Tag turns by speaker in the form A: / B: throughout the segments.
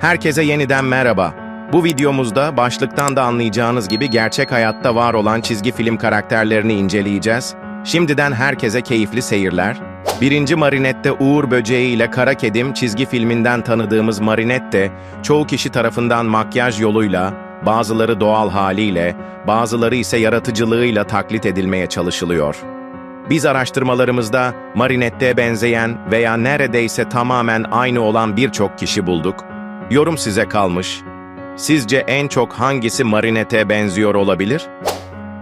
A: Herkese yeniden merhaba. Bu videomuzda başlıktan da anlayacağınız gibi gerçek hayatta var olan çizgi film karakterlerini inceleyeceğiz. Şimdiden herkese keyifli seyirler. Birinci Marinette Uğur Böceği ile Kara Kedim çizgi filminden tanıdığımız Marinette, çoğu kişi tarafından makyaj yoluyla, bazıları doğal haliyle, bazıları ise yaratıcılığıyla taklit edilmeye çalışılıyor. Biz araştırmalarımızda Marinette'ye benzeyen veya neredeyse tamamen aynı olan birçok kişi bulduk. Yorum size kalmış. Sizce en çok hangisi Marinette'ye benziyor olabilir?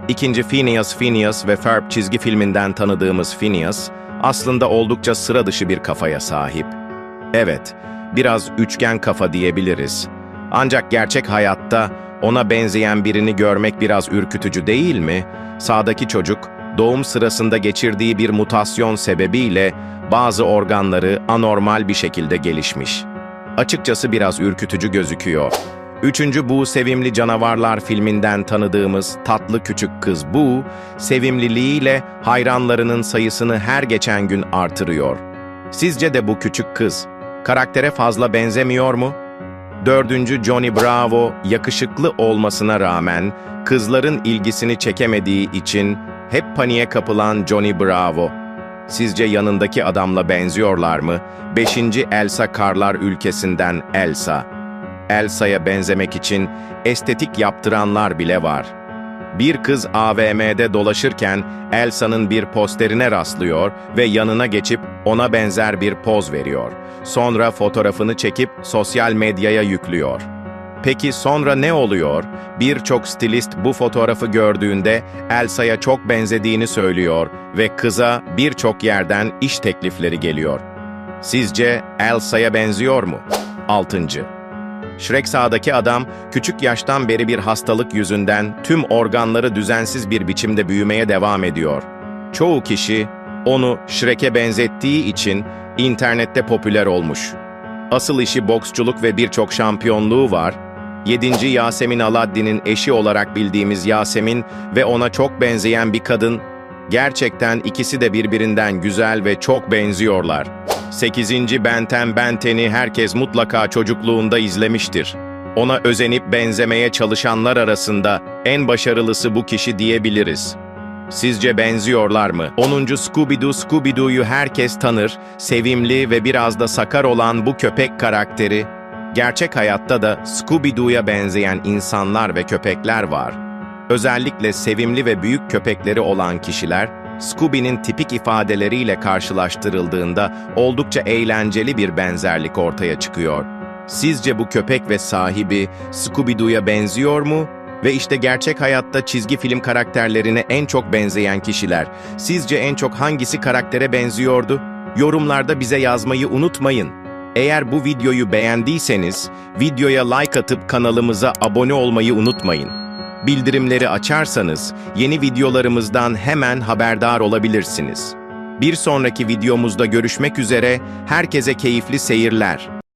A: İkinci Phineas Phineas ve Ferb çizgi filminden tanıdığımız Phineas, aslında oldukça sıra dışı bir kafaya sahip. Evet, biraz üçgen kafa diyebiliriz. Ancak gerçek hayatta ona benzeyen birini görmek biraz ürkütücü değil mi? Sağdaki çocuk, doğum sırasında geçirdiği bir mutasyon sebebiyle bazı organları anormal bir şekilde gelişmiş. Açıkçası biraz ürkütücü gözüküyor. Üçüncü Bu Sevimli Canavarlar filminden tanıdığımız tatlı küçük kız Bu, sevimliliğiyle hayranlarının sayısını her geçen gün artırıyor. Sizce de bu küçük kız, karaktere fazla benzemiyor mu? Dördüncü Johnny Bravo, yakışıklı olmasına rağmen kızların ilgisini çekemediği için hep paniğe kapılan Johnny Bravo. Sizce yanındaki adamla benziyorlar mı? Beşinci Elsa Karlar ülkesinden Elsa. Elsa'ya benzemek için estetik yaptıranlar bile var. Bir kız AVM'de dolaşırken Elsa'nın bir posterine rastlıyor ve yanına geçip ona benzer bir poz veriyor. Sonra fotoğrafını çekip sosyal medyaya yüklüyor. Peki sonra ne oluyor? Birçok stilist bu fotoğrafı gördüğünde Elsa'ya çok benzediğini söylüyor ve kıza birçok yerden iş teklifleri geliyor. Sizce Elsa'ya benziyor mu? 6. Shrek sağdaki adam küçük yaştan beri bir hastalık yüzünden tüm organları düzensiz bir biçimde büyümeye devam ediyor. Çoğu kişi onu Shrek'e benzettiği için internette popüler olmuş. Asıl işi boksçuluk ve birçok şampiyonluğu var. 7. Yasemin Aladdin'in eşi olarak bildiğimiz Yasemin ve ona çok benzeyen bir kadın. Gerçekten ikisi de birbirinden güzel ve çok benziyorlar. 8. Benten Benten'i herkes mutlaka çocukluğunda izlemiştir. Ona özenip benzemeye çalışanlar arasında en başarılısı bu kişi diyebiliriz. Sizce benziyorlar mı? 10. Scooby-Doo Scooby-Doo'yu herkes tanır, sevimli ve biraz da sakar olan bu köpek karakteri, gerçek hayatta da Scooby-Doo'ya benzeyen insanlar ve köpekler var. Özellikle sevimli ve büyük köpekleri olan kişiler, Scooby'nin tipik ifadeleriyle karşılaştırıldığında oldukça eğlenceli bir benzerlik ortaya çıkıyor. Sizce bu köpek ve sahibi Scooby-Doo'ya benziyor mu? Ve işte gerçek hayatta çizgi film karakterlerine en çok benzeyen kişiler. Sizce en çok hangisi karaktere benziyordu? Yorumlarda bize yazmayı unutmayın. Eğer bu videoyu beğendiyseniz, videoya like atıp kanalımıza abone olmayı unutmayın. Bildirimleri açarsanız yeni videolarımızdan hemen haberdar olabilirsiniz. Bir sonraki videomuzda görüşmek üzere, herkese keyifli seyirler.